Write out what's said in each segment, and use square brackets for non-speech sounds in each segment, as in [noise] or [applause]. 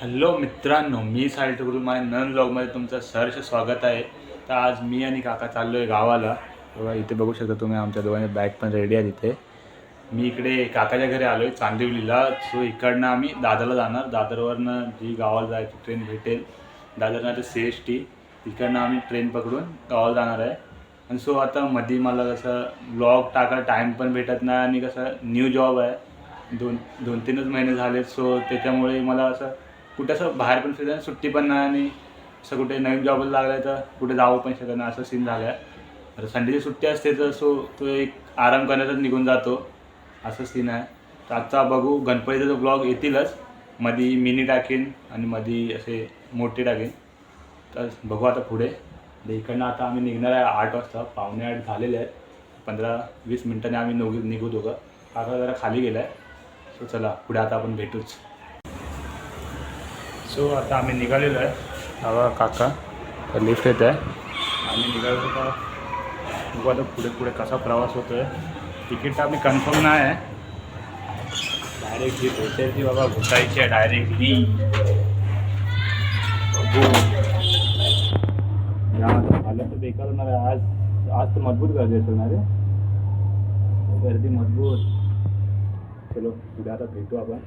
Hello मित्रांनो मी साहिल ठुकरू माझ्या none ब्लॉगमध्ये तुमचं सहर्ष स्वागत आहे. तर आज मी आणि काका चाललो आहे गावाला. बघा इथे बघू शकता तुम्ही आमच्या दोघांच्या बॅग पण रेडी आहे तिथे मी इकडे काकाच्या घरी आलो आहे चांदिवलीला. सो इकडनं आम्ही दादरला जाणार. दादरवरनं जी गावाला जायची ट्रेन भेटेल दादरनं ते सी एस टी तिकडनं आम्ही ट्रेन पकडून गावाला जाणार आहे. आणि सो आता मध्ये मला कसं ब्लॉग टाकायला टाईम पण भेटत नाही आणि कसं न्यू जॉब आहे. दोन दोन तीनच महिने झाले सो त्याच्यामुळे मला असं कुठं असं बाहेर पण फिरायला सुट्टी पण नाही आणि असं कुठे नवीन जॉबला लागला आहे तर कुठे जाऊ पण शकत नाही असं सीन झालं आहे तर संडेची सुट्टी असते तर सो तो एक आराम करण्यातच निघून जातो. असं सीन आहे. तर आजचा बघू. गणपतीचा जो ब्लॉग येतीलच. मधी मिनी टाकीन आणि मधी असे मोठे टाकीन. तर बघू आता पुढे. इकडनं आता आम्ही निघणार आहे आठ वाजता. पावणे आठ झालेले आहेत. पंधरा वीस मिनटांनी आम्ही नऊ निघू दोघं. काका जरा खाली गेला आहे सो चला पुढे आता आपण भेटूच. सो आता आम्ही निघालेलो आहे. हवा काका तर लिफ्ट येत आहे. आम्ही निघालो का बघू आता पुढे पुढे कसा प्रवास होतो आहे तिकीट आम्ही कन्फर्म नाही आहे. डायरेक्ट जी भेटेल ती बाबा घुसायची आहे डायरेक्टली झालं तर बेकार होणार आहे. आज आज तर मजबूत गर्दी असेल ना रे? गर्दी मजबूत. चलो पुढे आता भेटू आपण.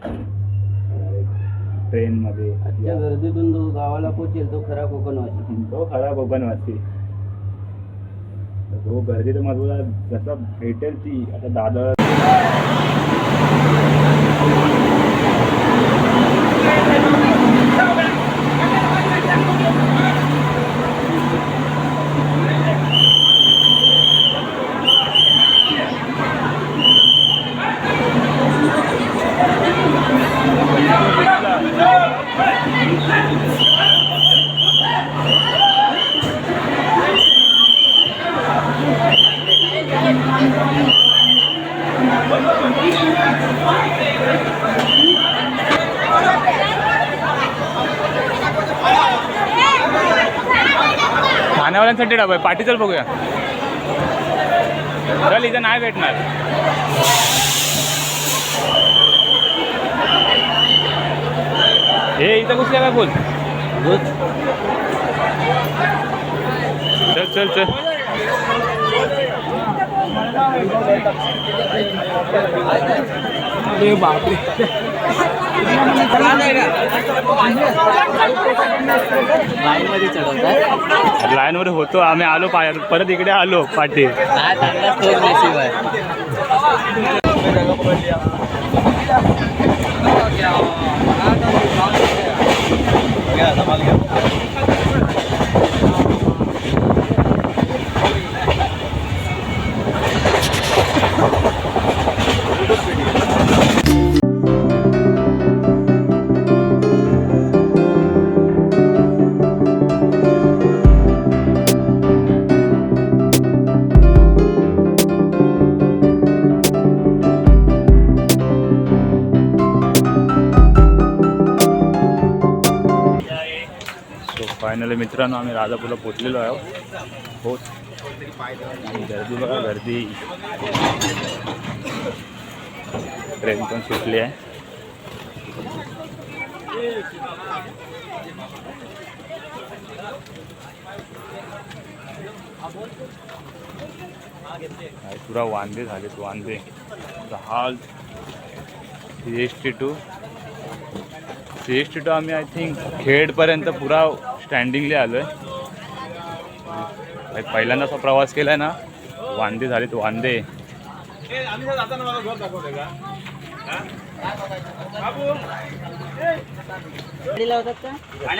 ट्रेनमध्ये. आजच्या गर्दीतून जो गावाला पोचेल तो खरा कोकणवासी. तो खरा कोकणवासी. तो गर्दी तर आहे जसं भेटेल ती. आता दादर डबा आहे पाठी चल बघूया चल इथं नाही भेटणार हे इथं कुठल्या काय बोल। चल चल चल। लाईनमध्ये लाईन लाईनवर होतो आम्ही आलो पाय परत इकडे आलो पाठी. काय मित्रांनो आम्ही राजापूरला पोचलेलो आहोत. हो. गर्दी बघा गर्दी. ट्रेन पण सुटली आहे. काय पुरा वांदे झालेत वांदे. हाल C S T two. C S T two आम्ही आय थिंक खेडपर्यंत पुरा स्टँडिंगला आलो आहे पहिल्यांदा असा प्रवास केला आहे ना. वांदे झालेत वांदे.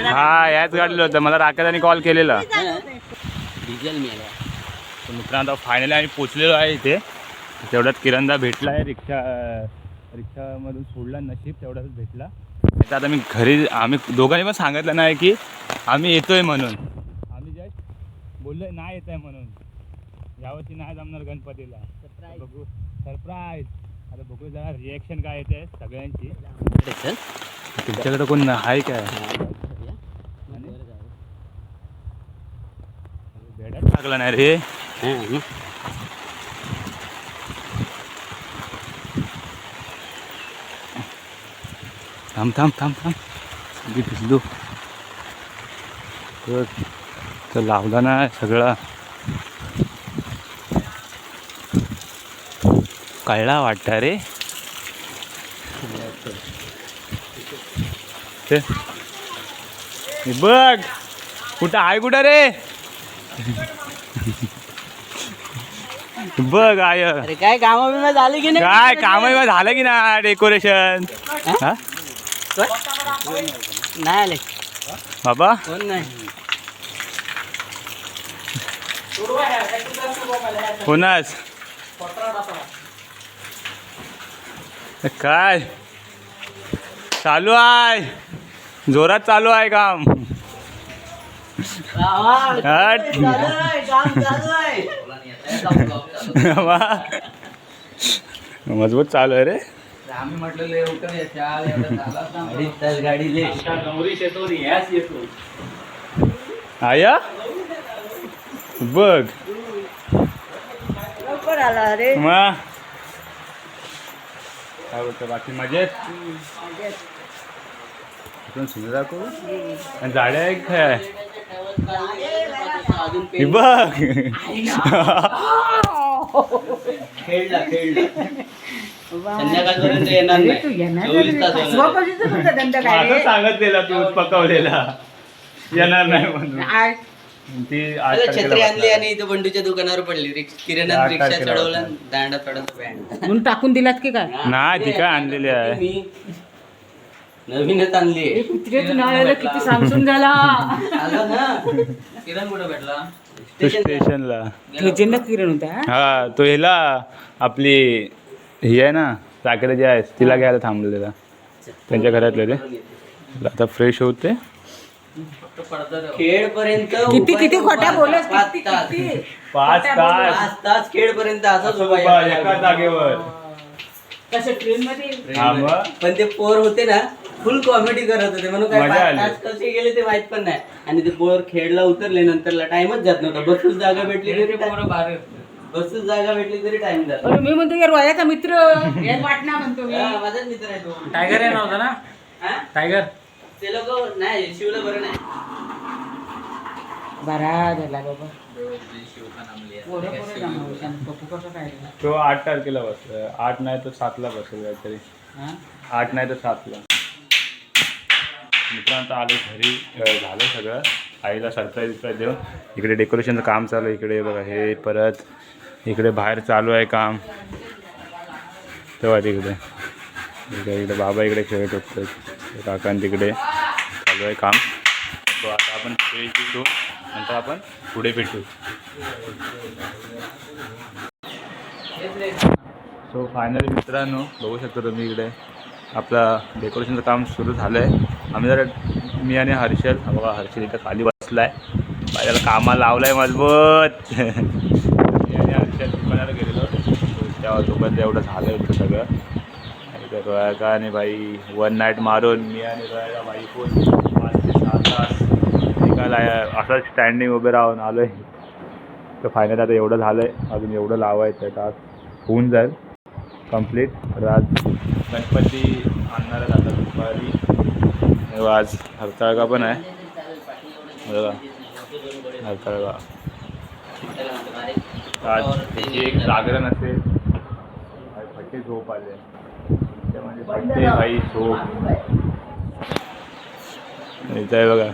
हा याच गाडीला होतं. मला राकेशाने कॉल केलेला. डिझेल मिळाला. तर मित्रांनो आता फायनली आम्ही पोचलेलो आहे इथे. तेवढ्यात किरणदा भेटला आहे. रिक्षा रिक्षामधून सोडला नशीब तेवढ्याच भेटला. तर आता मी घरी आम्ही दोघांनी पण सांगितलं नाही की आम्ही येतोय म्हणून. आम्ही जस्ट बोललोय नाही येत आहे म्हणून. यावर्षी नाही जमणार गणपतीला. बघू. सरप्राईज आता बघू जरा रिॲक्शन काय येते सगळ्यांची. तुमच्याकडे कोण आहे काय भेटायला लागला नाही रे. थांब थांब थांब थांब. किती भिजलो. तर तर लावला ना सगळा. कळला वाटतं रे. ते बघ. कुठं आहे कुठं रे? बघ आय अरे काय कामा झाली की नाही? काय काम झालं की ना डेकोरेशन? हा? नाही आले बाबा कोण नाही कोणाच काय चालू आहे जोरात चालू आहे काम. मजबूत चालू आहे रे आम्ही म्हटलेलं अडीच तास गाडी ले. आया? बघ. लवकर आला अरे. मग काय बोलतो बाकी मजेत? इकडून सुंदर दाखव आणि जाड्या आहे काय? हे बघ. [laughs] खेळला खेळला. संध्याकाळपर्यंत येणार नाही. चोवीस तास येणार. असं सांगितलेला तू पकवलेला. येणार नाही म्हणून. ती आठ अरे तारखेला छत्री आणली. आणि इथं बंडूच्या दुकानावर पडली. रिक्ष- आठ किराणा रिक्षा तारखेला चढवला. दांडा चढवतो बँड म्हणून टाकून दिलात की काय? नाही ती काय आणलेली आहे. मी. नवीनच आणली कुत्रे तू नाही आलं किती सांगसून झाला आला ना. किरण कुठे भेटला? तो स्टेशनला. किरण होता हा? तो आपली ही आहे ना जी आहे. तिला घ्यायला थांबलेला त्यांच्या घरातले ते आता फ्रेश होते. खेळ पर्यंत किती किती खोट्या बोलस पाच किती तास पाच तास. पाच तास खेळ पर्यंत असाच उभा. एका जागेवर. कसं ट्रेन मध्ये हा पण ते पोर होते ना फुल कॉमेडी करत होते. म्हणून काय पाच. तास कसे गेले ते माहीत पण नाही. आणि ते पोर खेळला उतरले नंतरला टाइमच जात नव्हता. बसूच जागा भेटली तरी बसूच जागा भेटली तरी टाइम अरे मी म्हणतो यार वयाचा मित्र. [laughs] यार वाटणार म्हणतो मी. हा, माझाच मित्र आहे तो. टायगर आहे नव्हता ना? हा? टायगर. ते लोक नाही शिवला बरं नाही. बरा झाला बाबा. पोरं पोरं जमावं. शांत पप्पू कसं काय रे? तो आठ तारखेला बसला. आठ नाही तर सातला बसेल काहीतरी. हा? आठ नाही तर सातला. मित्रांनो आलो घरी. अ, झालं सगळं. आईला सरप्राईज देऊन. इकडे डेकोरेशनचं काम चालू आहे. इकडे बघा हे परत इकडे बाहेर चालू आहे काम. तेव्हा तिकडे. इकडे इकडे बाबा इकडे खेळत होते काकां तिकडे चालू आहे काम. तो आता आपण खेळ भेटू. नंतर आपण पुढे भेटू. सो फायनली मित्रांनो बघू शकता तुम्ही इकडे. आपला डेकोरेशनचं काम सुरू झालं आहे आम्ही जरा मी आणि हर्षल बघा हर्षल इथं खाली बसला आहे माझ्याला कामाला लावलं आहे मजबूत. [laughs] त्या दुकानाला गेलेलो तेव्हा दुकानात एवढं झालं होतं सगळं आणि त्या रोयाका आणि बाई वन नाईट मारून मी आणि रोयाका बाई फोन पाच ते सहा तास असंच स्टँडिंग उभे राहून आलो आहे तर फायनल आता एवढं झालं आहे अजून एवढं लावायचं आहे टास्क होऊन जाईल. कंप्लीट तर आज गणपती आणणार आता दुपारी. हो, आज हरताळगा पण आहे. बघा. हरताळगा आज त्याची एक जागरण असेल. फटे झोप आले. त्यामध्ये फटे भाई झोप. इथं आहे बघा.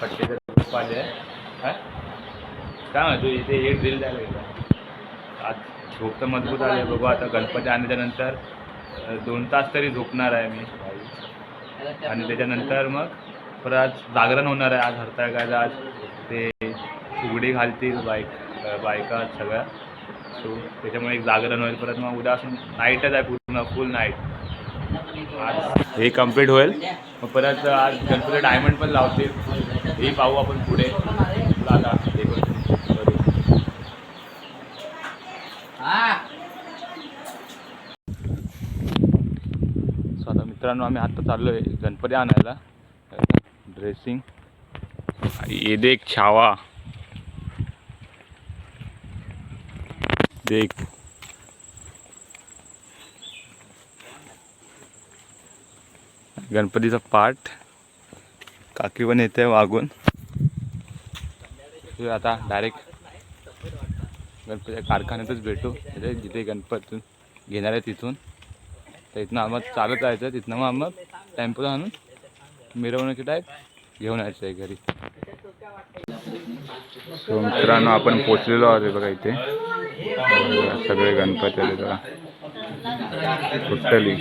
फट्टेचं झोप आले. काय काय म्हणतो इथे एक ड्रिल द्यायला गेला आज झोप तर मजबूत आली. आहे बघू आता गणपती आणल्याच्या नंतर अ, दोन तास तरी झोपणार आहे मी. आणि त्याच्यानंतर मग परत आज जागरण होणार आहे. आज हरताळगायला आज ते उघडी घालतील बाईक. बायका सगळ्या. सो त्याच्यामुळे एक जागरण होईल. परत मग उद्या असून नाईटच आहे पूर्ण फुल नाईट आज हे कंप्लीट होईल. मग परत आज गणपती डायमंड पण लावतील. हे पाहू आपण पुढे. आता ते पण सो आता मित्रांनो आम्ही आत्ता चाललो आहे गणपती आणायला. ड्रेसिंग ये देख छावा. देख गणपतीचा पाठ. काकी पण येते वागून. आता डायरेक्ट गणपतीच्या कारखान्यातच भेटू. तिथे जिथे गणपती घेणार आहे तिथून. तर इथनं आम्हाला चालत जायचं तिथनं मग आम्हाला टेम्पो आणून मिरवणुकी टाईप घेऊन यायचं आहे घरी. सो मित्रांनो आपण पोचलेलो आहोत बघा इथे. सगळे गणपती आले बघा टोटली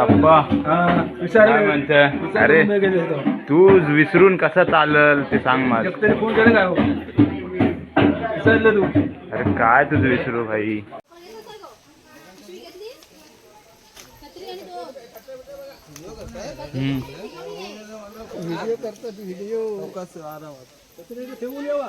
अप्पा. काय म्हणते? अरे तू विसरून कसा चालल ते सांग मला. फोन काय हो? विसरलं तू. अरे काय तुझं विसरू भाई? हम्म. व्हिडिओ करतात व्हिडिओ कसं आरामात कचरे ठेवून येवा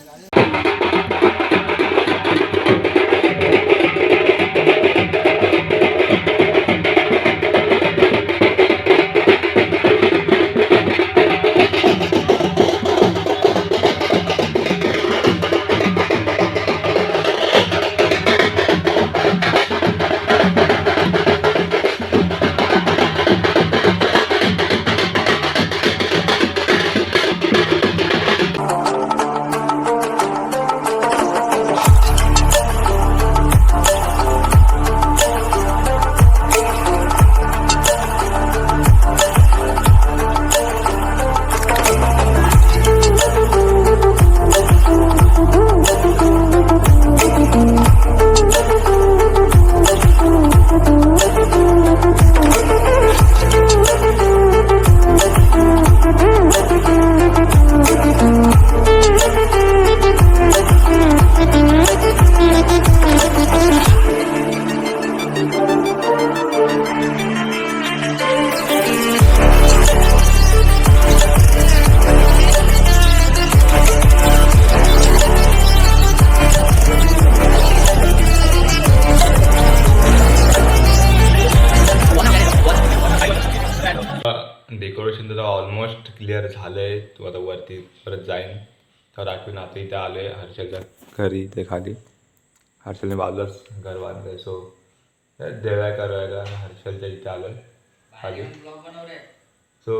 आलोय हर्षलच्या घरी इथे खाली हर्षलने बाजूलाच घर बांधलंय सो देव्या करायला हर्षलच्या इथे आलोय खाली सो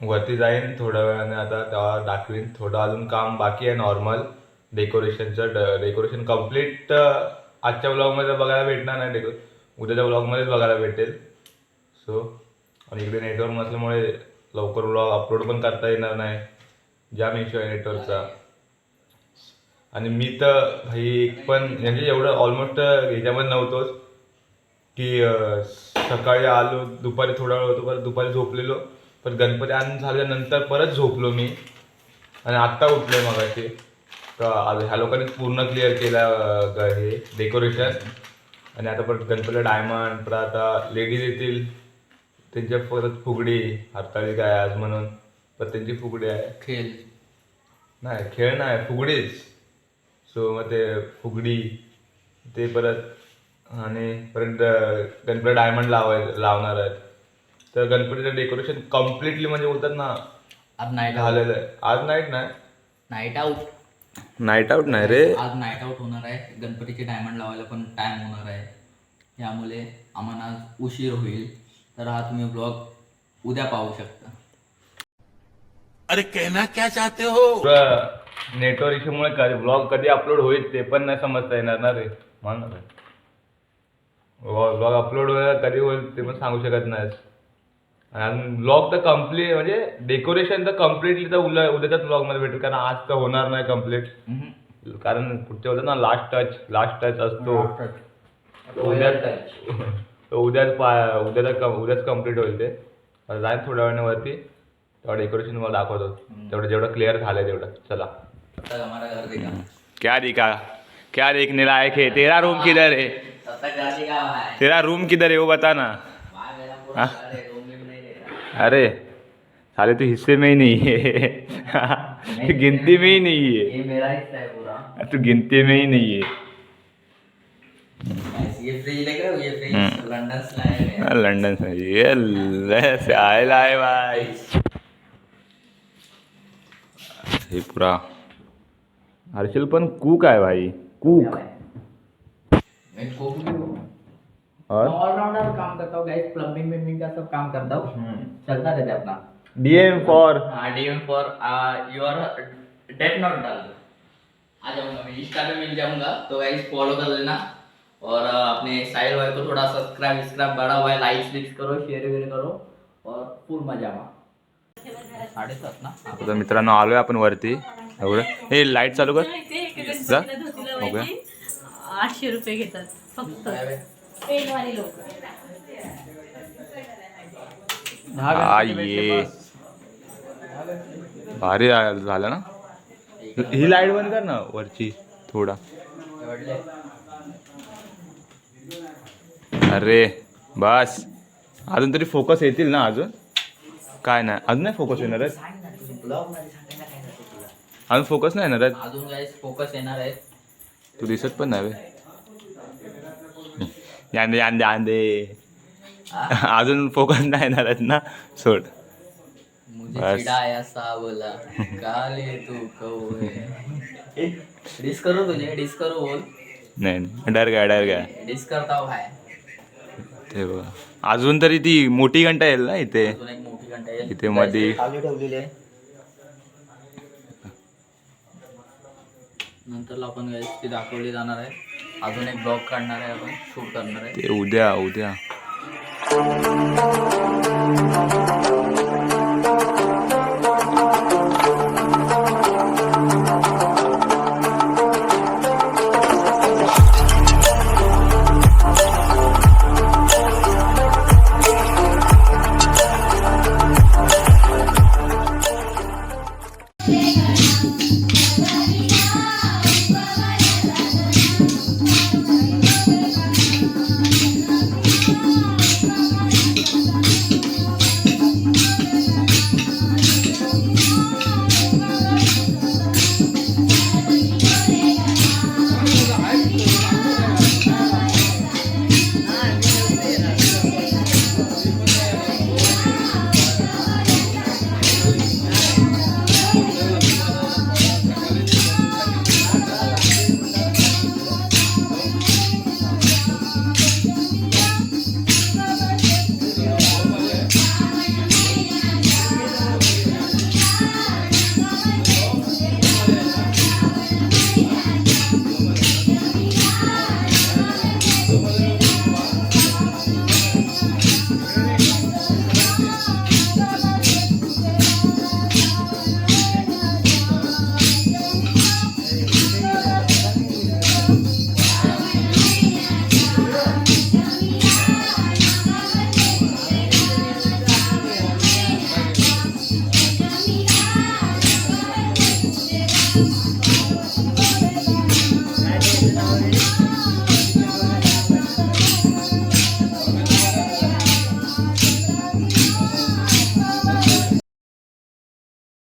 वरती जाईन थोड्या वेळाने आता तेव्हा दाखवीन थोडं अजून काम बाकी आहे नॉर्मल डेकोरेशनचं डेकोरेशन कंप्लीट आजच्या ब्लॉगमध्ये बघायला भेटणार नाही डेको उद्याच्या ब्लॉगमध्येच बघायला भेटेल. सो आणि इकडे नेटवर्क नसल्यामुळे लवकर ब्लॉग अपलोड पण करता येणार नाही. जाम इश्यू आहे नेटवर्कचा आणि मी तर भाई एक पण म्हणजे एवढं ऑलमोस्ट ह्याच्यामध्ये नव्हतोच की सकाळी आलो दुपारी थोडा वेळ होतो परत दुपारी झोपलेलो पण गणपती आणून झाल्यानंतर परत झोपलो मी. आणि आत्ता उठलोय मगाशी. तर आज ह्या लोकांनी पूर्ण क्लिअर केलं हे डेकोरेशन आणि आता परत गणपतीला डायमंड परत आता लेडीज येतील. त्यांच्या परत फुगडी हरताळी आहे आज म्हणून. परत त्यांची फुगडी आहे. खेळ. नाही खेळ नाही फुगडीच. सो मग ते फुगडी ते परत आणि परत गणपती डायमंड लावाय लावणार आहेत. तर गणपतीचं डेकोरेशन कम्प्लिटली म्हणजे बोलतात ना आज नाईट झालेलं आहे. आज नाईट नाही. नाईट आउट नाईट आउट नाही रे. आज नाईट आउट होणार आहे. गणपतीचे डायमंड लावायला पण टाइम होणार आहे. यामुळे आम्हाला आज उशीर होईल. तर हा तुम्ही ब्लॉग उद्या पाहू शकता. नेटवर्क इश्यूमुळे कधी ब्लॉग कधी अपलोड होईल ते पण नाही समजता येणार ना रे. म्हणून ब्लॉग अपलोड व्हायला कधी होईल ते पण सांगू शकत नाही आणि ब्लॉग तर कंप्लीट म्हणजे डेकोरेशन तर कम्प्लिटली तर उद्या उद्याच्याच ब्लॉगमध्ये भेटेल कारण आज तर होणार नाही कंप्लीट. कारण पुढच्या होतं ना लास्ट टच लास्ट टच असतो. [laughs] उद्या तो [laughs] उद्याच पा उद्याच उद्याच कंप्लीट होईल ते. जाईल थोड्या वेळाने वरती तेवढं डेकोरेशन तुम्हाला दाखवतो. तेवढं जेवढं क्लिअर झालंय तेवढं. चला. तब हमारा घर देखा। क्या दिखा? क्या देखने लायक है? तेरा रूम किधर है? है? तेरा रूम किधर है वो बता ना वहाँ मेरा पूरा घर है अरे साले तू हिस्से में ही नहीं है। [laughs] गिनती में ही नहीं है। ये मेरा हिस्सा है पूरा। तू गिनती में ही नहीं है। ये फ्रिज हो? ये फ्रिज हम्म। लंदन से गया है। लंडन से। ये ले से आयला आहे भाई। हे पुरा हर्षल पण कूक आहे भाई कूक. मैं कोक भी हूँ। और? ऑलराउंडर काम करता हूँ गाइस प्लम्बिंग विम्बिंग का सब काम करता हूँ। चलता रहता है अपना। DM for DM for your date not डाल आ जाऊंगा मैं इंस्टा पे मिल जाऊंगा। तो गाइस फॉलो कर लेना। और अपने साहिल भाई को थोड़ा सब्सक्राइब सब्सक्राइब बढ़ा हुआ है। लाइक स्लिक्स करो शेयर वेयर करो। और फुल मजा मा साडेसात ना? आता मित्रांनो आलोय आपण वरती. एवढं? हे लाइट चालू कर. जा. ओके. आठशे रुपये घेतात फक्त. पेनवाली लोक. हा ये. भारी झालं ना? ही लाइट बंद कर ना वरची थोडा. अरे बस. अजून तरी फोकस येतील ना अजून? काय नाही अजून नाही फोकस येणार आहेत ब्लॉगमध्ये सांगायला काय नसतं तुला. अजून फोकस नाही येणार आहेत अजून फोकस येणार आहे तू दिसत पण नाही. यांदे यांदे यांदे अजून फोकस नाही येणार आहेत ना? सोड. मुझे बस. चिढ़ाया सा बोला. काले तू डिस करो तुझे डिस करो बोल. नाही नाही. डर काय डर काय डिस करता भाई ते बघा. अजून तरी ती मोठी घंटा येईल ना इथे? अजून एक मोठी घंटा आहे इथे मध्ये- खाली ठेवलेली आहे. नंतर आपण guys ती दाखवली जाणार आहे. अजून एक ब्लॉग काढणार आहे आपण शूट करणार आहे. ते उद्या उद्या.